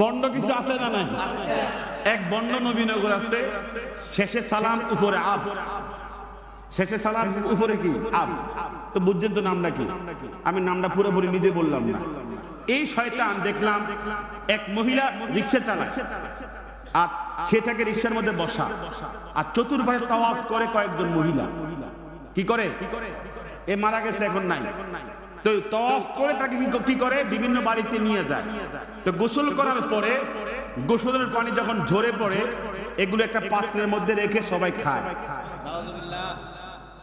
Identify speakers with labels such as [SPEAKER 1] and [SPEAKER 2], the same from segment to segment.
[SPEAKER 1] Bond কিছু আছে না নাই? এক বন্ড নবীনগর আছে, শেষে সালাম, উপরে আব। শেষে সালাম, উপরে কি? আব। তো বুঝছেন তো নামটা কি? আমি নামটা পুরোপুরি নিজে বললাম না। এই শয়তান দেখলাম এক মহিলা রিক্সা চালায়। আর সে থাকে রিক্সার মধ্যে বসা। আর চতুর্পাশে তাওয়াফ করে কয়েকজন মহিলা। কি করে? এ মারা গেছে, এখন নাই। তো তওয়াফ করে তাকে কি- করে? বিভিন্ন বাড়িতে নিয়ে যায়। তো গোসল করার পরে গোসলের পানি যখন ঝরে পড়ে, এগুলো একটা পাত্রের মধ্যে রেখে সবাই খায়।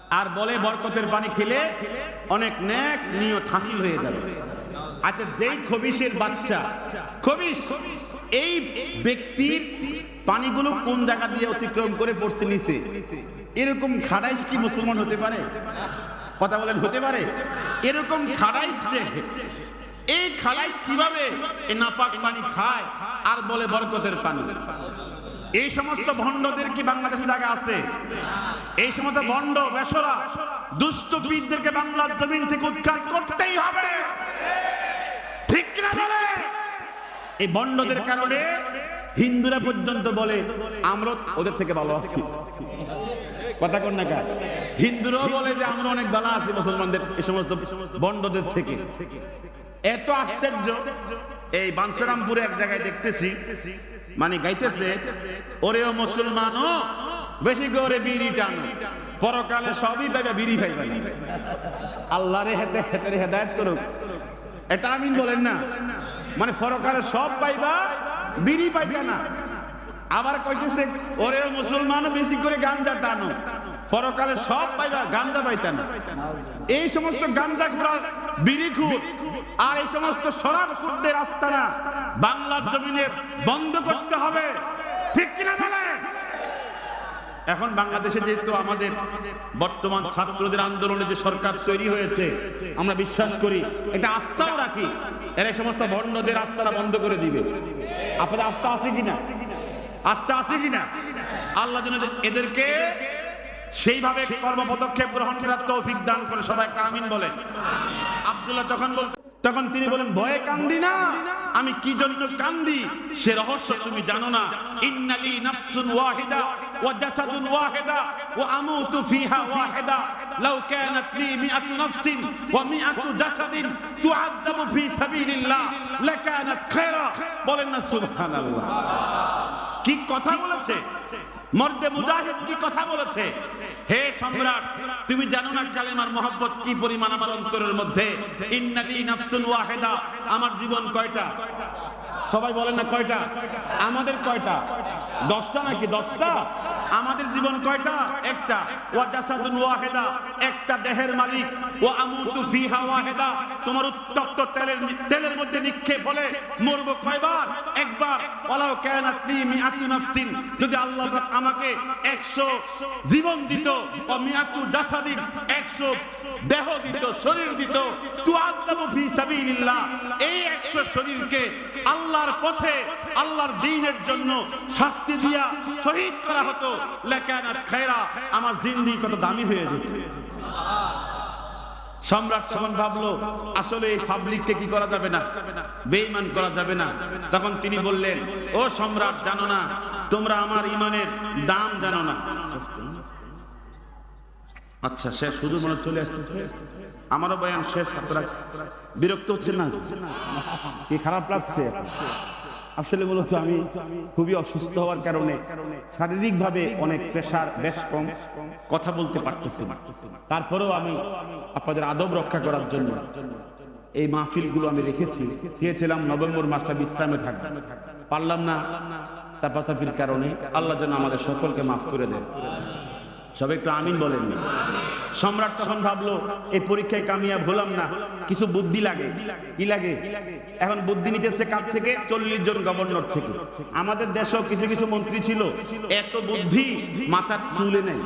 [SPEAKER 1] আর বলে, বরকতের পানি খেলে অনেক ন্যাক নিয়ত হাসিল হয়ে যাবে। আচ্ছা যেই খবিশের বাচ্চা, খবিশ, এই ব্যক্তির পানিগুলো কোন জায়গা দিয়ে অতিক্রম করে পড়ছে নিচে? এরকম খারাইশ কি মুসলমান হতে পারে? কথা বলেন, হতে পারে। এরকম খারাইশ যে, এই খারাইশ কীভাবে নাপাক পানি খায় আর বলে বরকতের পানি? এই সমস্ত ভণ্ডদের কি বাংলাদেশে জায়গা আছে? এই সমস্ত ভণ্ড, বেসরা, দুষ্ট পীরদেরকে বাংলার জমিন থেকে উৎখাত করতেই হবে। ঠিক না বলে? এই ভণ্ডদের কারণে হিন্দুরা পর্যন্ত বলে আমরা ওদের থেকে ভালো আছি। কথা কন না কার হিন্দুরাও বলে যে, আমরা অনেক ভালো আছি মুসলমানদের এই সমস্ত ভণ্ডদের থেকে। এত আশ্চর্য, এই বাঞ্ছারামপুরে এক জায়গায় দেখতেছি মানে গাইতেছে ওরেও মুসলমান, ও, বেশি করে বিড়ি টান, পরকালে সবই পাইবা, বিড়ি পাইবা। আল্লাহ রে হেতে হেতে হেদায়ত করুক। এটা আমিন বলেন না। মানে পরকালে সব পাইবা বিড়ি পাইতে না। আবার কইতেছে, ওরে মুসলমান, বেশি করে গাঞ্জা টানো। পরকালে সব পাইবা, গাঞ্জা পাইতা না। এই সমস্ত গাঞ্জা খোরা বিড়ি খুব আর এই সমস্ত শরাব শুদ্ধের আস্তানা বাংলার জমিনে বন্ধ করতে হবে। ঠিক কিনা বলে এখন বাংলাদেশে যেহেতু আমাদের বর্তমান ছাত্রদের আন্দোলনে যে সরকার তৈরি হয়েছে, আমরা বিশ্বাস করি এটা আস্থাও রাখি। এরা সমস্ত ভণ্ডদের আস্থাটা বন্ধ করে দিবে। আপনাদের আস্থা আছে কিনা? আস্থা আছে কিনা? আল্লাহ যেন এদেরকে সেইভাবে কর্ম পদক্ষেপ গ্রহণ করার তৌফিক দান করে। সবাই একটা আমিন বলে আব্দুল্লাহ তখন বল তখন তিনি বলেন, ভয়ে কান্দি না। আমি কি জন্য কান্দি? সে রহস্য তুমি জানো না। ইন্নালি নাফসুন ওয়াহিদা ওয়া জাসাদুন ওয়াহিদা ওয়া আমুতু ফিহা ওয়াহিদা। লাউ কানাত লি মিআতু নাফসিন ওয়া মিআতু জাসাদিন তুআদ্দাবু ফি সাবিলিল্লাহ। লাকানাত খায়রা। বলেন না, সুবহানাল্লাহ। কি কথা বলেছে? মর্দে মুজাহিদ কি কথা বলেছে? হে সম্রাট, তুমি জানো না কালেমার মহব্বত কি পরিমাণ আমার অন্তরের মধ্যে? ইন্নালি নাফসুন ওয়াহিদা। আমার জীবন কয়টা? সবাই বলেন না কয়টা? আমাদের কয়টা? দশটা নাকি দশটা? আমাদের জীবন কয়টা? একটা। ওয়া জাসাদুন ওয়াহিদা, একটা দেহের মালিক। ওয়া আমুতু ফিহা ওয়াহিদা। তোমার উত্তপ্ত তেলের তেলের মধ্যে নিক্ষেপ হলে মরবো কয়বার? একবার। ওয়ালাউ কানাত লি মিআতু নাফসিন। যদি আল্লাহ পাক আমাকে 100 জীবন দিত ও মিআতু জাসাদিন 100 দেহ দিত, শরীর দিত, তুআদ্দাবু ফি সাবিলিল্লাহ। এই 100 শরীরকে আল্লাহর পথে, আল্লাহর দ্বীনের জন্য শাস্তি দিয়া শহীদ করা হতো। খায়রা, আমার জিন্দেগি কত দামি হয়ে যেত। সম্রাট তখন ভাবলো, আসলে এই পাবলিককে কি করা যাবে না? করা যাবে না। তখন তিনি বললেন, ও সম্রাট, জানো না, তোমরা আমার ইমানের দাম জানো না। আচ্ছা শেষ, শুধু মনে চলে আসতেছে? আমারও বয়ান শেষ আপনারা বিরক্ত হচ্ছে না? কি খারাপ লাগছে? আসলে মূলত আমি খুবই অসুস্থ হওয়ার কারণে শারীরিকভাবে অনেক প্রেশার বেশ কম। কথা বলতে পারতেছি না। তারপরেও আমি আপনাদের আদব রক্ষা করার জন্য এই মাহফিলগুলো আমি রেখেছি। চেয়েছিলাম নভেম্বর মাসটা বিশ্রামে থাকবে পারলাম না চাপাচাপির কারণে। আল্লাহ যেন আমাদের সকলকে মাফ করে দেন। সবাই একটু আমিন বলেন না। সম্রাট তখন ভাবলো, এই পরীক্ষায় কামিয়াব হলাম না, কিছু বুদ্ধি লাগে। কি লাগে? এখন বুদ্ধি নিতেছে কার থেকে চল্লিশ জন গভর্নর থেকে। আমাদের দেশেও কিছু কিছু মন্ত্রী ছিল, এত বুদ্ধি মাথার চুলে নেই।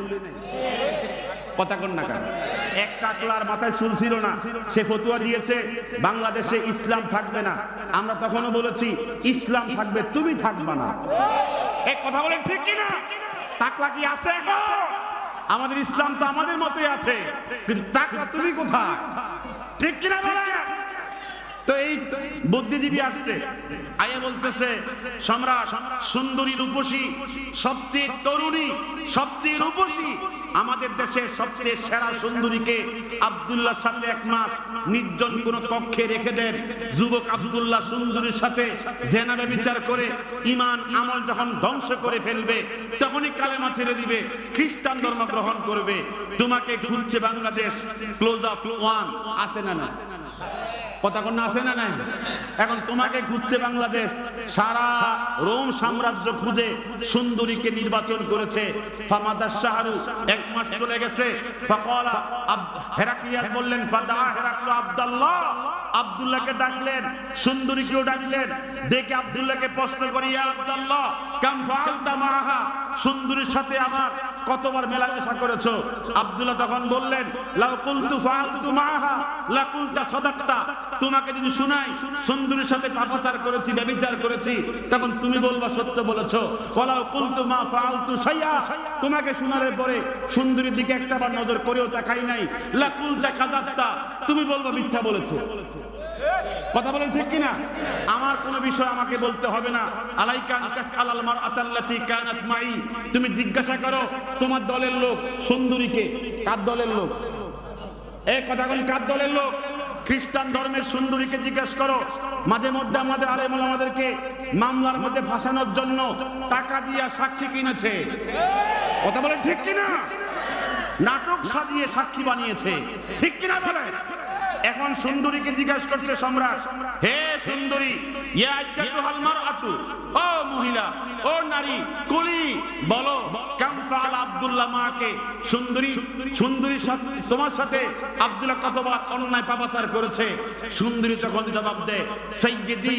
[SPEAKER 1] এক টাকলার মাথায় চুল না, সে ফতুয়া দিয়েছে, বাংলাদেশে ইসলাম থাকবে না। আমরা তখনও বলেছি, ইসলাম থাকবে, তুমি থাকবে না। এক কথা বলেন ঠিক কিনা? তাকলা কি আছে এখন? আমাদের ইসলাম তো আমাদের মতোই আছে। কিন্তু তুমি কোথায়? ঠিক কিনা বলে তো এই বুদ্ধিজীবী আসছে। আয়া বলতেছে, সম্রাট, সুন্দরী রূপসী, সবচেয়ে তরুণী, সবচেয়ে রূপসী, আমাদের দেশের সবচেয়ে সেরা সুন্দরীকে আব্দুল্লাহ এক মাস নির্জন কোন কক্ষে রেখে দেন। যুবক আব্দুল্লাহ সুন্দরীর সাথে জেনাবে বিচার করে, ইমান, আমল যখন ধ্বংস করে ফেলবে, তখনই কালেমা ছেড়ে দিবে, খ্রিস্টান ধর্ম গ্রহণ করবে। তোমাকে খুঁজছে বাংলাদেশ। ক্লোজ আপ ওয়ান আছে না না কথা কোন আছে না নাই? এখন তোমাকে খুঁজছে বাংলাদেশ। সারা রোম সাম্রাজ্য খুঁজে সুন্দরীকে নির্বাচন করেছে। ফামাদার শাহরু এক মাস চলে গেছে। ফাকালা হেরাক্লিয়াস বললেন, ফাদা হেরাকলু আব্দুল্লাহ। আব্দুল্লাহকে ডাকলেন, সুন্দরীকেও ডাকলেন। দেখে আব্দুল্লাহকে প্রশ্ন করি, ইয়া আব্দুল্লাহ সুন্দরীর সাথে আমার কতবার মেলামেশা করেছ? আব্দুল্লাহ তখন বললেন, লাউ কুলতু মাআহা লা কুলতা সাদাকতা। তোমাকে যদি শুনাই, সুন্দরীর সাথে পাপাচার করেছি, ব্যভিচার করেছি, তখন তুমি বলবা সত্য বলেছ। ওয়ালাউ কুলতু মা ফাআলতু শাইআ তোমাকে শোনার পরে সুন্দরীর দিকে একটাবার নজর করেও তাকাই নাই। লা কুলতা কাযাবতা তুমি বলবা মিথ্যা বলেছ। কথা বলেন ঠিক কিনা? আমার কোনো বিষয় আমাকে বলতে হবে না। তুমি জিজ্ঞাসা করো, তোমার দলের লোক সুন্দরীকে? কার দলের লোক? এই কথা কোন কার দলের লোক? খ্রিস্টান ধর্মের সুন্দরীকে জিজ্ঞাসা করো। মাঝে মধ্যে আমাদের আলেম আমাদেরকে মামলার মধ্যে ফাঁসানোর জন্য টাকা দিয়া সাক্ষী কিনেছে। কথা বলেন ঠিক কিনা? নাটক সাজিয়ে সাক্ষী বানিয়েছে। ঠিক কিনা বলেন? এখন সুন্দরীকে জিজ্ঞাসা করছে সম্রাট, হে সুন্দরী ও মহিলা, ও নারী, কুলি, বলো আব্দুল্লাহ মাকে, সুন্দরী সুন্দরী তোমার সাথে আব্দুল্লাহ কতবার অন্যায় পাপাচার করেছে? সুন্দরী তখন জবাব দেয়, সাইয়্যিদি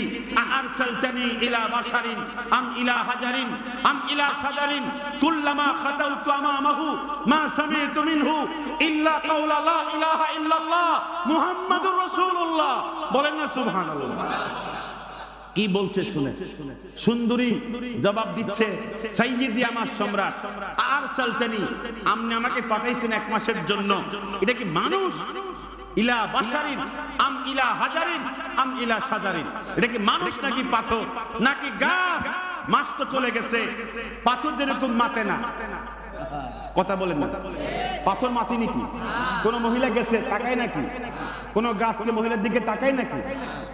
[SPEAKER 1] আরসালতানি ইলা বাশারিন, আম ইলা হাজারিন, আম ইলা শাজারিন কুল্লামা খাতাউতু আমামাহু, মা সামি'তু মিনহু, ইল্লা লা ইলাহা ইল্লাল্লাহ মুহাম্মাদুর বলেন না কি বলছে শুনে? সুন্দরী জবাব দিচ্ছে সাইয়্যিদি আমার সম্রাট। আর সালতানি আপনি আমাকে পাঠাইছেন এক মাসের জন্য। এটা কি মানুষ? ইলা বাশারিন, আম ইলা হাজারিন, আম ইলা সাজারিন এটা কি মানুষ নাকি পাথর? নাকি গাছ? মাস তো চলে গেছে। পাথর যেরকম মাতে না। কথা বলেন না। পাথর মাতি নাকি? কোন মহিলা গেছে, তাকায় নাকি? কোন গাছকে মহিলার দিকে তাকায় নাকি?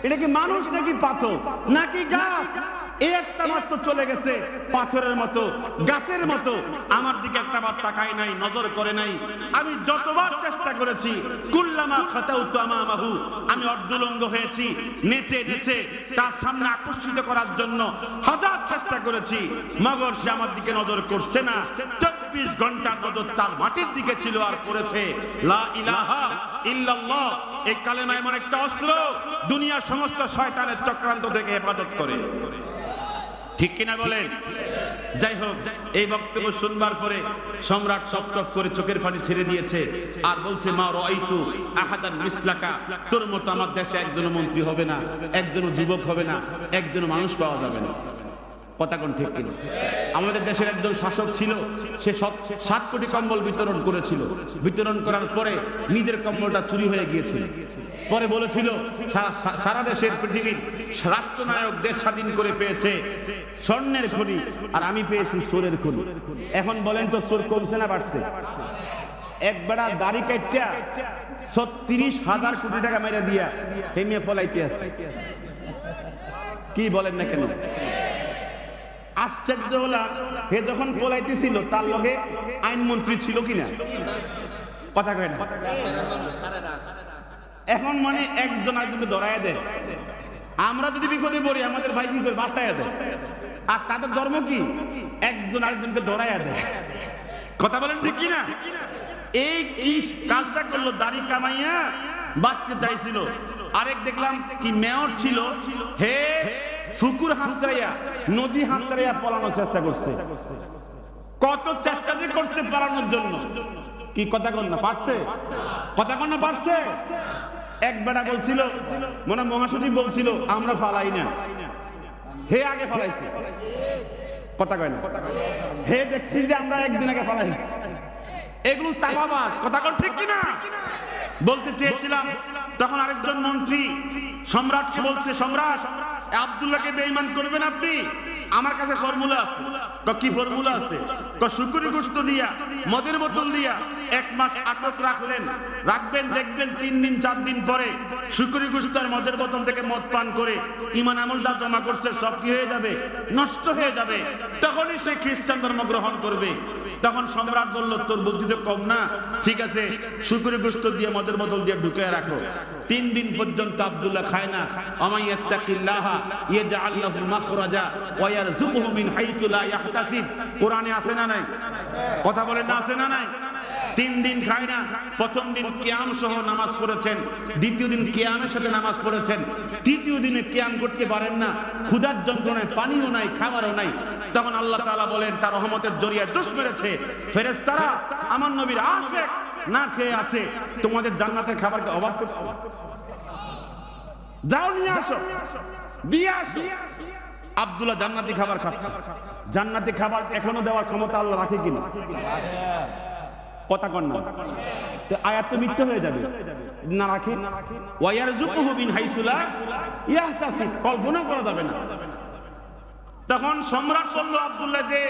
[SPEAKER 1] এটা কি মানুষ নাকি পাথর? নাকি গাছ? এই একটা মাস তো চলে গেছে, পাথরের মতো, গাছের মতো। আমার দিকে একটা বার তাকায় নাই, নজর করে নাই। আমি যতবার চেষ্টা করেছি, কুল্লামা খাতাউ তামামাহু আমি অর্ধলঙ্গ হয়েছি, নেচে নেচে, তার সামনে আকর্ষিত করার জন্য হাজার চেষ্টা করেছি। মগর সে আমার দিকে নজর করছে না। চব্বিশ ঘণ্টা নজর তার মাটির দিকে ছিল আর ইল্লাল্লাহ। এই কালেমা এমন একটা অস্ত্র, দুনিয়ার সমস্ত শয়তানের চক্রান্ত থেকে হেফাজত করে। ঠিক কিনা বলেন? যাই হোক, এই বক্তব্য শুনবার পরে সম্রাট সপটপ করে চোখের পানি ছেড়ে দিয়েছে আর বলছে, মা রাইতু আহাদান মিসলাকা। তোর মতো আমার দেশে একজনও মন্ত্রী হবে না, একজনও যুবক হবে না, একজনও মানুষ পাওয়া যাবে না। কথা কোন ঠিক কিনা? আমাদের দেশের একজন শাসক ছিল, সে সত- কোটি কম্বল বিতরণ করেছিল। বিতরণ করার পরে নিজের কম্বলটা চুরি হয়ে গিয়েছিল। পরে বলেছিল সারা দেশের পৃথিবীর রাষ্ট্রনায়ক দেশ স্বাধীন করে পেয়েছে। স্বর্ণের খনি, আর আমি পেয়েছি সোরের খনি। এখন বলেন তো, সোর কমছে না বাড়ছে? এক বেড়া দাড়ি কাটিয়া ছত্রিশ হাজার কোটি টাকা মেরে দিয়া হেমিয়া ফলাইতে আছে। কি বলেন না কেন? আশ্চর্য হলাম হে যখন পলাইতেছিল তার লগে আইনমন্ত্রী ছিল কিনা? কথা কয় না? এখন মানে একজন আরেকজনকে ধরায় দেয়। আমরা যদি বিপদে পড়ি, আমাদের ভাই কি করে বাঁচায় দেয়? আর তাদের ধর্ম কি? একজন আরেকজনকে ধরায় দেয়। কথা বলেন ঠিক কিনা? এই কি কাজটা করল, দাড়ি কামাইয়া বাঁচতে চাইছিল। আরেক দেখলাম কি মেয়র ছিল। হে ফুকুর হাসরাইয়া, নদী হাসরাইয়া পলানোর চেষ্টা করছে। কত চেষ্টা যে করছে পালানোর জন্য। কি কথা কন না, পারছে? কথা কন না, পারছে? এক বেটা বলছিল, মনে মহাসচিব বলছিল, আমরা ফালাই না। হে আগে ফালাইছে। কথা কয় না। হে দেখছি যে আমরা একদিন আগে ফালাই এগুলো চাপাবাজ কথা কন ঠিক কিনা? বলতে চেয়েছিলাম, তখন আরেকজন মন্ত্রী সম্রাটকে বলছে, সম্রাট আব্দুল্লাহকে বেঈমান করবেন আপনি? আমার কাছে ফর্মুলা আছে। ক ফর্মুলা আছে? শুকুরি গোস্ত দিয়া, মদের বোতল দিয়া এক মাস আটক রাখলেন। রাখবেন, দেখবেন তিন দিন, চার দিন পরে শুকুরি গোস্ত আর মদের বোতল থেকে মদ পান করে ইমান আমল জমা করছে, সব কি হয়ে যাবে? নষ্ট হয়ে যাবে। তখনই সে খ্রিস্টান ধর্ম গ্রহণ করবে। তখন সম্রাট বলল, তোর বুদ্ধি তো কম না। ঠিক আছে, শুকুরি গোস্ত দিয়ে মদের বোতল দিয়ে ঢুকে রাখো। তিন দিন পর্যন্ত আব্দুল্লাহ খায় না। আমাইয়াত্তাকিল্লাহ ইয়াজআল লাহু মাখরাজা ওয়া ইয়ারযুকুহু মিন হাইসু লা ইয়াহতাসিব। কোরআনে আছে না নাই? কথা বলেন না, আছে না নাই? তিন দিন খায় না, প্রথম দিন কিয়াম সহ নামাজ পড়েছেন, দ্বিতীয় দিন কিয়ামের সাথে নামাজ পড়েছেন, তৃতীয় দিনে কিয়াম করতে পারেন না, ক্ষুধার যন্ত্রণায় পানিও নাই, খাবারও নাই। তখন আল্লাহ তাআলা বলেন, তার রহমতের জরিয়ায় দোষ মেরেছে ফেরেশতারা, আমার নবীর আশেক না খেয়ে আছে, তোমাদের জান্নাতের খাবারকে অভাব করছে? যাও নিয়ে আসো, দিয়ে আসো। আব্দুল্লাহ জান্নাতি খাবার খাচ্ছে। জান্নাতি খাবার এখনও দেওয়ার ক্ষমতা আল্লাহ রাখে কিনা? কথা কন না। আয়াত তো মিথ্যা হয়ে যাবে। না রাখে? ওয়ায়ারযুকুহু মিন হাইসু লা ইয়াহতাসিব। কল্পনা করা যাবে না। তখন সম্রাট বলল, আব্দুল্লাহ যে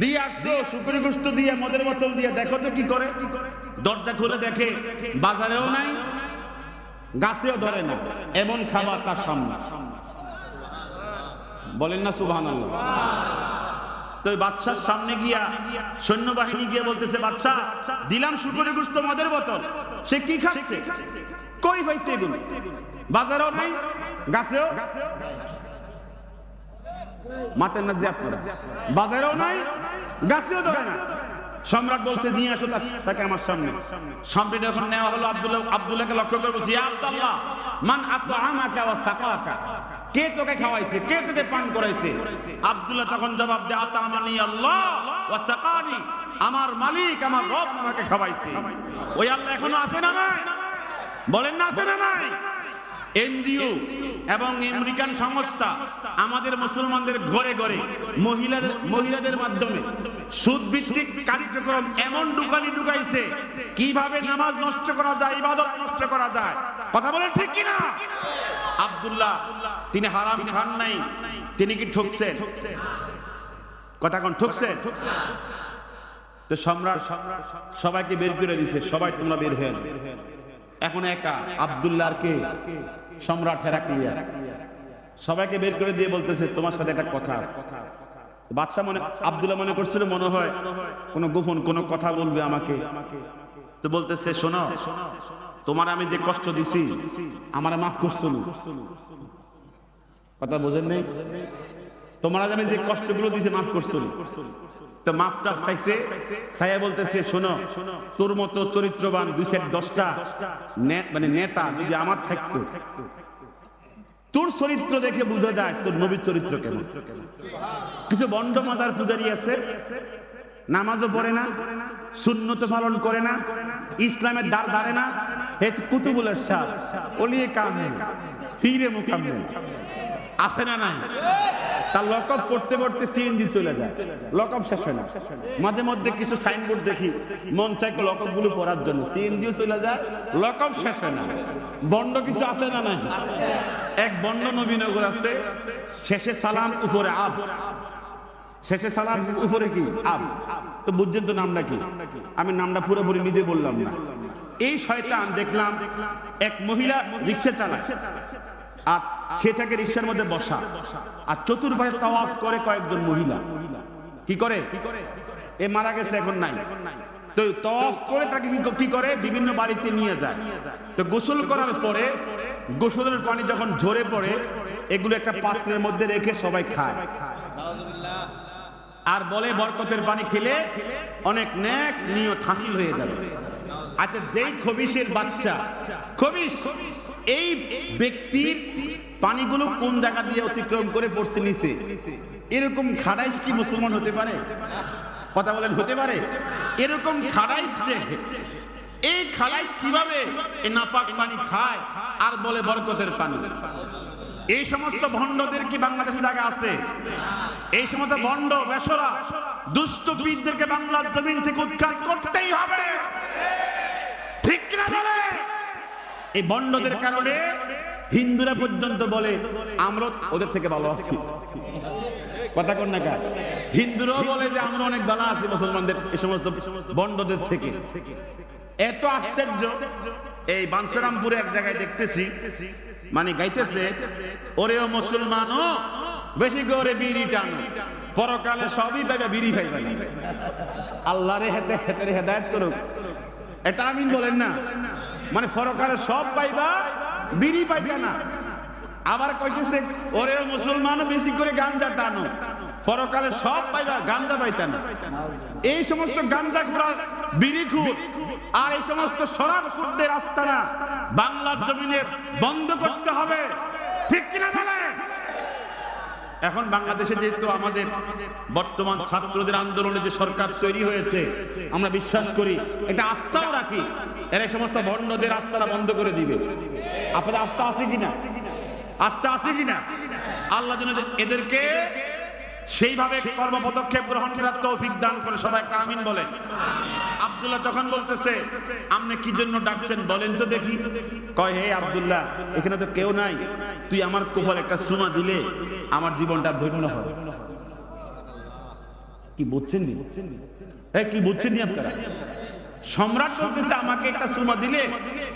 [SPEAKER 1] দিয়ে আসছো শুকরি গোস্ত দিয়ে, মদের বোতল দিয়ে, দেখো তো কি করে। দরজা খুলে দেখে, বাজারেও নাই, গাছেও ধরে না। এমন খাবার তার সামনে। বলেন না সুবহান তো ওই বাদশার সামনে গিয়া সৈন্যবাহিনী গিয়ে বলতেছে, বাদশা, দিলাম শুকরে গুস্ত মদের বোতল। সে কি খাচ্ছে? কই হয়েছে এগুলো? বাজারেও নাই? গাছেও? মাতেন না যে আপনারা। বাজারেও নাই? গাছেও ধরে না। সম্রাট বলছে, নিয়ে আসো তাকে আমার সামনে। সম্রাট যখন নেওয়া হলো আব্দুল্লাহ আব্দুল্লাহকে লক্ষ্য করে বলছি, "ইয়া আব্দুল্লাহ, মান আতআমাকা ওয়া সাকাকা কে তোকে খাওয়াইছে? কে তোকে পান করাইছে আব্দুল্লাহ তখন জবাব দেয়, আতামানি আল্লাহ ওয়া আমার মালিক আমার রব আমাকে খাওয়াইছে। ওই আল্লাহ এখনও আছে না নাই? বলেন না আছে না নাই? এনজিও এবং আমেরিকান সংস্থা আমাদের মুসলমানদের ঘরে ঘরে মহিলাদের মহিলাদের মাধ্যমে সুদ ভিত্তিক কার্যক্রম এমন ঢুকানি ঢুকাইছে, কীভাবে নামাজ নষ্ট করা যায়, ইবাদত নষ্ট করা যায়? কথা বলেন ঠিক কি না আব্দুল্লাহ তিনি হারাম খান নাই। তিনি কি ঠকছে কথা কোন ঠকছে তো সম্রাট সম্রাট সবাইকে বের করে দিছে সবাই তোমরা বের হয়ে এখন একা আব্দুল্লাহ কে? সম্রাট হেরাক্লিয়াস। সবাইকে বের করে দিয়ে বলতেছে তোমার সাথে একটা কথা আছে। বাদশা মনে আব্দুল্লাহ মনে করছিল মনে হয় কোনো গোপন কোনো কথা বলবে আমাকে। তো বলতেছে শোনো তোমার আমি যে কষ্ট দিছি, আমার মাফ করছ। কথা বোঝেন নেই? তোমার আমি যে কষ্টগুলো দিছি, মাফ করছ মানে তোর চরিত্র বোঝা যায় তোর নবীর চরিত্র কিছু বন্ড মাতার পূজারি আছে নামাজও পড়ে না শূন্যত পালন করে না, ইসলামের দ্বার ধারে না। হে কুতুবুলের শাহ ওলিয়ে কামে ফিরে মুকামে। আছে না নাই? তার লকব পড়তে পড়তে সিএনজি চলে যায়। লকব শেষ হয় না। মাঝে মধ্যে কিছু সাইনবোর্ড দেখি, মন চাই লকবগুলো পড়ার জন্য। সিএনজিও চলে যায় লকব শেষ হয় না। বন্ড কিছু আছে না নাই? এক বন্ড নবীনগর আছে, শেষে সালাম, উপরে আব শেষে সালাম, উপরে কি? আব। তো বুঝছেন তো নামটা কি? আমি নামটা পুরোপুরি নিজে বললাম না। এই শয়তান দেখলাম এক মহিলা রিক্সা চালায়। আর সে থাকে রিক্সার মধ্যে বসা। আর চতুর্পাশে তাওয়াফ করে কয়েকজন মহিলা। কি করে? এ মারা গেছে, এখন নাই। তো তওয়াফ করে তাকে কি করে? বিভিন্ন বাড়িতে নিয়ে যায়। তো গোসল করার পরে গোসলের পানি যখন ঝরে পড়ে, এগুলো একটা পাত্রের মধ্যে রেখে সবাই খায়। আর বলে বরকতের পানি খেলে অনেক ন্যাক নিয়ত হাসিল হয়ে যাবে। আচ্ছা যেই খবিশের বাচ্চা, খবিশ, এই ব্যক্তির পানিগুলো কোন জায়গা দিয়ে অতিক্রম করে পড়ছে নিচে? এরকম খারাইশ কি মুসলমান হতে পারে? কথা বলেন, হতে পারে? এরকম খারাইশ যে, এই খারাইশ কীভাবে নাপাক পানি খায়? আর বলে বরকতের পানি। এই সমস্ত ভণ্ডদের কি বাংলাদেশে জায়গা আছে? এই সমস্ত ভণ্ড, বেসরা, দুষ্ট বীরদেরকে বাংলার জমিন থেকে উৎখাত করতেই হবে। ঠিক কিনা বলে? এই বন্ডদের কারণে হিন্দুরা পর্যন্ত বলে, আমরা ওদের থেকে ভালো আছি। কথা কন না কার হিন্দুরাও বলে যে, আমরা অনেক ভালো আছি মুসলমানদের, এই সমস্ত বন্ডদের থেকে। এত আশ্চর্য। এই বাঞ্ছারামপুরে এক জায়গায় দেখতেছি মানে গাইতেছে ওরেও মুসলমান ও বেশি করে বিড়ি টান। পরকালে সবই পাবে বিড়ি পাইবে আল্লাহ রে হেতে হেতে হেদায়ত করুক। এটা আমিন বলেন না। মানে পরকালে সব পাইবা, বিড়ি পাইবে না। আবার কইতেছে, ওরে মুসলমান বেশি করে গাঞ্জা টানো। পরকালে সব পাইবা গাঞ্জা পাইতা না। এই সমস্ত গাঞ্জা খোরা বিড়ি খুর, আর এই সমস্ত শরাব খুরদের আস্তানা বাংলার জমিনে বন্ধ করতে হবে। ঠিক কিনা বলে এখন বাংলাদেশে যেহেতু আমাদের বর্তমান ছাত্রদের আন্দোলনে যে সরকার তৈরি হয়েছে, আমরা বিশ্বাস করি এটা আস্থাও রাখি, এরা সমস্ত ভণ্ডদের আস্থাটা বন্ধ করে দিবে। আপনাদের আস্থা আছে কিনা? আস্থা আছে কিনা? আল্লাহ এদেরকে সেইভাবে কর্ম পদক্ষেপ গ্রহণ করার তৌফিক দান করে সবাই একটা আমিন বলে আব্দুল্লাহ তখন বলতেছে আপনি কি জন্য ডাকছেন বলেন তো দেখি। কয়, হে আব্দুল্লাহ, এখানে তো কেউ নাই। তুই আমার কোফল একটা সুমা দিলে আমার জীবনটা ধন্য হয়। কি বুঝছেন নি? হ্যাঁ কি বুঝছেন নি আপনারা? সম্রাট বলতেছে, আমাকে একটা সুমা দিলে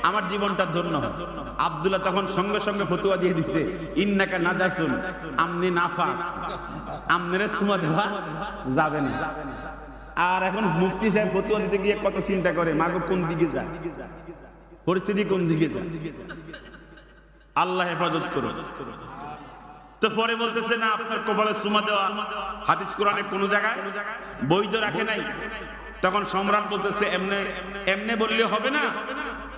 [SPEAKER 1] আমার জীবনটা ধন্য আবদুল্লাহ তখন সঙ্গে সঙ্গে ফতুয়া দিয়ে দিছে, ইন্নাকা নাজাসুন, আমনি নাফা, আমনেরে সুমা দেওয়া যাবে না। আর এখন মুফতি সাহেব ফতুয়া দিতে গিয়ে কত চিন্তা করে, মাগো কোন দিকে যায় পরিস্থিতি কোন দিকে যায় আল্লাহ হেফাজত করো তো পরে বলতেছে, না, আপনার কপালে সুমা দেওয়া। হাদিস কোরআনে কোন জায়গায় বৈধ রাখে নাই। তখন সম্রাট বলতেছে, এমনে এমনে বললে হবে না।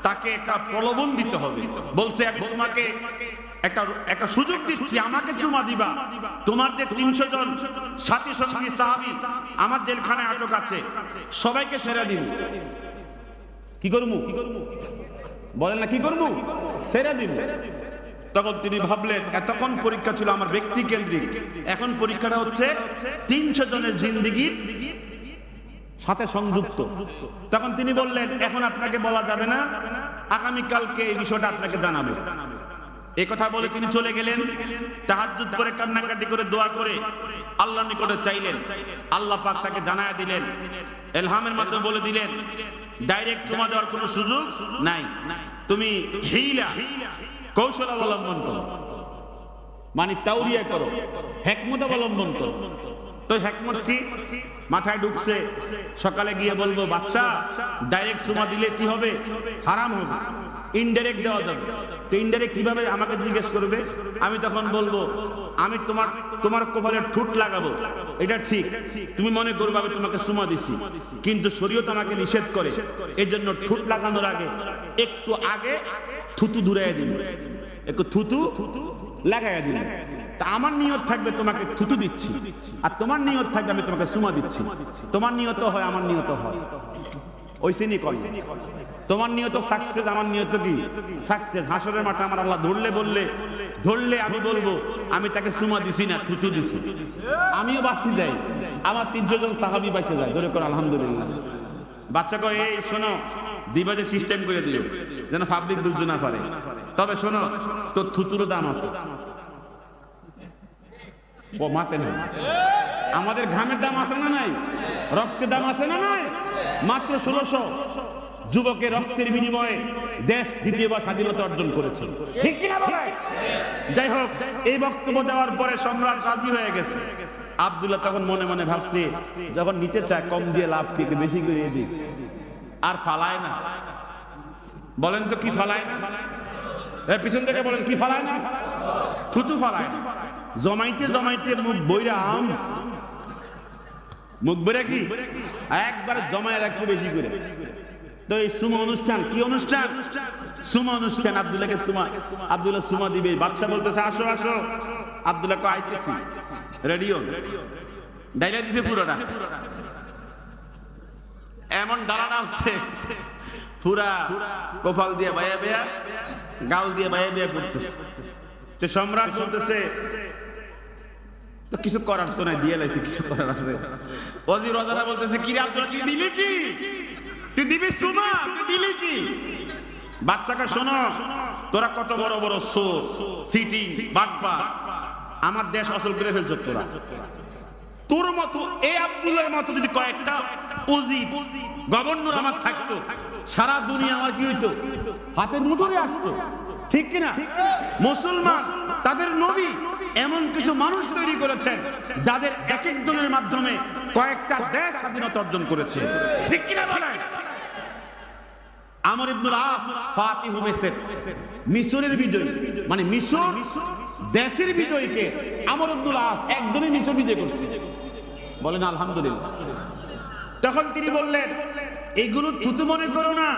[SPEAKER 1] তাকে একটা প্রলোভন দিতে হবে। বলছে তোমাকে একটা একটা সুযোগ দিচ্ছি, আমাকে চুমা দিবা। তোমার যে তিনশো জন সাথী সঙ্গী সাহাবি, আমার জেলখানায় আটক আছে, সবাইকে সেরা দিব। কি করব? কি করব বলেন না, কি করব? সেরা দিব। তখন তিনি ভাবলেন, এতক্ষণ পরীক্ষা ছিল আমার ব্যক্তি কেন্দ্রিক। এখন পরীক্ষাটা হচ্ছে তিনশো জনের জিন্দিগির সাথে সংযুক্ত। তখন তিনি বললেন, এখন আপনাকে বলা যাবে না। আগামীকালকে এই বিষয়টা আপনাকে জানাবে। এই কথা বলে তিনি চলে গেলেন। তাহাজ্জুদ করে কান্নাকাটি করে দোয়া করে আল্লাহ নিকটে চাইলেন। আল্লাহ পাক তাকে জানায় দিলেন। এলহামের মাধ্যমে বলে দিলেন, ডাইরেক্ট জমা দেওয়ার কোনো সুযোগ নাই। তুমি হিলা, কৌশল অবলম্বন করো। মানে তাউরিয়া করো, হেকমত অবলম্বন করো। তো হেকমত কি? মাথায় ঢুকছে। সকালে গিয়ে বলব, বাচ্চা ডাইরেক্ট সুমা দিলে কি হবে? হারাম হবে। ইনডাইরেক্ট দেওয়া যাবে। তো ইনডাইরেক্ট কীভাবে আমাকে জিজ্ঞেস করবে? আমি তখন বলব, আমি তোমার তোমার কপালের ঠুট লাগাবো। এটা ঠিক। তুমি মনে করবে আমি তোমাকে সুমা দিছি। কিন্তু শরীয়ত আমাকে নিষেধ করে। এই জন্য ঠুট লাগানোর আগে একটু আগে থুতু দূরাইয়া দিন একটু থুতু লাগাইয়া দিন তা আমার নিয়ত থাকবে, তোমাকে থুতু দিচ্ছি। আর তোমার নিয়ত থাকবে, আমি তোমাকে সুমা দিচ্ছি। তোমার নিয়ত হয়, আমার নিয়ত হয়। ওই শ্রেণি কয়। তোমার নিয়ত সাকসেস আমার নিয়ত কি? সাকসেস হাসরের মাঠে আমার আল্লাহ ধরলে, বললে, ধরলে আমি বলব, আমি তাকে সুমা দিছি না, থুতু দিছি। আমিও বাঁচি যাই। আমার তিনশো জন সাহাবি বাঁচে যায়। ধরে করে, আলহামদুলিল্লাহ। বাচ্চা কয়, এই, শোনো দিবা সিস্টেম করে দিও, যেন পাবলিক বুঝতে না পারে। তবে শোনো, তোর থুতুরও দাম আছে। ও, মাতে নেই। আমাদের ঘামের দাম আছে না নাই? রক্তের দাম আছে না নাই? মাত্র ষোলোশো। যুবকের রক্তের বিনিময়ে দেশ দ্বিতীয়বার স্বাধীনতা অর্জন করেছে। ঠিক কিনা যাই হোক, এই বক্তব্য দেওয়ার পরে সম্রাট রাজি হয়ে গেছে। আব্দুল্লাহ তখন মনে মনে ভাবছে, যখন নিতে চায়, কম দিয়ে লাভ কি বেশি করে দিই। আর ফালায় না। বলেন তো কি ফালায় না? পিছন থেকে বলেন, কি ফালায় না? থুতু ফালায় না। জমাইতে জমাইতে মুখ বইরা মুখ বইরা কি? একবার জমায় রাখছে বেশি করে। তো এই সুমা অনুষ্ঠান, কি অনুষ্ঠান? সুমা অনুষ্ঠান, আব্দুল্লাহকে সুমা, আব্দুল্লাহ সুমা দিবে। বাচ্চা বলতেছে, আসো আসো। আব্দুল্লাহ কো আইতেছি। রেডিও। ডাইলা দিছে পুরোটা। এমন দাঁড়ানো আছে, পুরা কপাল দিয়ে বাইয়া বেয়া গাল দিয়ে বাইয়া বেয়া করতেছে। তো সম্রাট বলতেছে তো কিছু করার তো নাই, দিয়ে কিছু করার আছে। রাজারা বলতেছে, কি রে আব্দুল, তুই দিলি কি? তুই দিবি সুমা, তুই দিলি কি? বাচ্চাকে শোনো, তোরা কত বড় বড় আমার দেশ অসল করে ফেলছ তোরা। তোর মতো এই আব্দুল্লাহর মতো যদি কয়েকটা উজির গভর্নর আমার থাকতো, সারা দুনিয়া আমার কি হইতো? হাতের মুঠোরে আসতো। ঠিক কিনা? মুসলমান, তাদের নবী এমন কিছু মানুষ তৈরি করেছেন যাদের এক একজনের মাধ্যমে কয়েকটা দেশ স্বাধীনতা অর্জন করেছে। ঠিক কিনা বলেন? আমর ইবনুল আস, ফাতিহু মিসর। মিশরের বিজয়। মানে মিশর দেশের বিজয়কে আমর ইবনুল আস একদমই মিশর বিজয় করছে। বলেন, আলহামদুলিল্লাহ। তখন তিনি বললেন, এগুলো থুতু মনে করো না।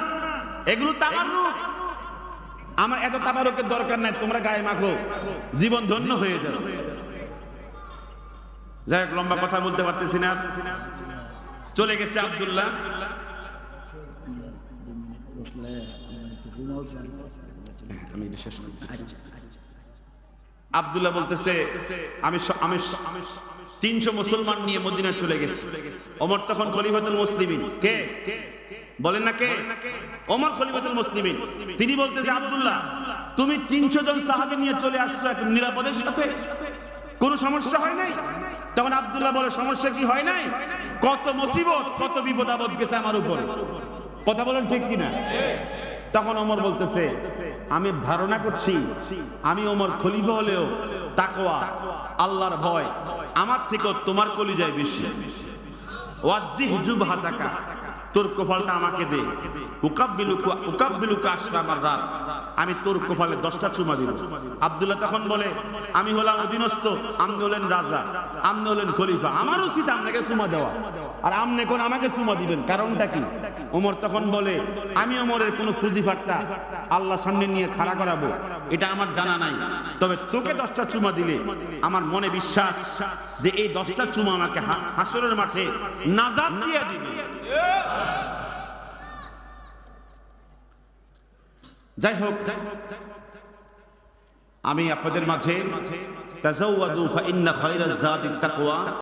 [SPEAKER 1] এগুলো তাবারুক আমার এত তাবারুকের দরকার নাই, তোমরা গায়ে মাখো। জীবন ধন্য হয়ে যাবে যাই হোক, লম্বা কথা বলতে পারতেছি না। চলে গেছে আবদুল্লাহ। আমি করতেছি। বলতেছে, আমি আমি তিনশো মুসলমান নিয়ে মদিনা চলে গেছি। ওমর তখন খলিফাতুল মুসলিমিন। কে? বলেন না কে? ওমর খলিফাতুল মুসলিমিন। তিনি বলতেছে আব্দুল্লাহ, তুমি তিনশো জন সাহাবী নিয়ে চলে আসছো এক নিরাপদের সাথে। কোনো সমস্যা হয় নাই? তখন আব্দুল্লাহ বলে, সমস্যা কি হয় নাই? কত মুসিবত, কত বিপদ আপদ গেছে আমার উপরে। কথা বলেন ঠিক কিনা? তখন ওমর বলতেছে, আমি ধারণা করছি, আমি ওমর খলিফা হলেও তাকওয়া, আল্লাহর ভয়, আমার থেকেও তোমার কলিজায় বেশি। ওয়াজ্জিহ জুবহাতাকা। তোর কপালটা আমাকে দে। আমি তোর কপালে দশটা চুমা দিব। আব্দুল্লাহ তখন বলে, আমি হলাম অধীনস্থ আপনি হলেন রাজা আপনি হলেন খলিফা। আমার উচিত আপনাকে চুমা দেওয়া। আর আপনি কোন আমাকে চুমা দিবেন, কারণটা কি? ওমর তখন বলে, আমি ওমরের কোনো ফুজি ফাট্টা আল্লাহ সামনে নিয়ে খাড়া করাবো। এটা আমার জানা নাই। তবে তোকে দশটা চুমা দিলে আমার মনে বিশ্বাস যে এই দশটা চুমা আমাকে হাসরের মাঠে নাজাদ দিয়ে দিবে। যাই হোক, আমি আপনাদের মাঝে তাজাওয়াদু ফা ইন্না খায়রাজ জাদি তাকওয়া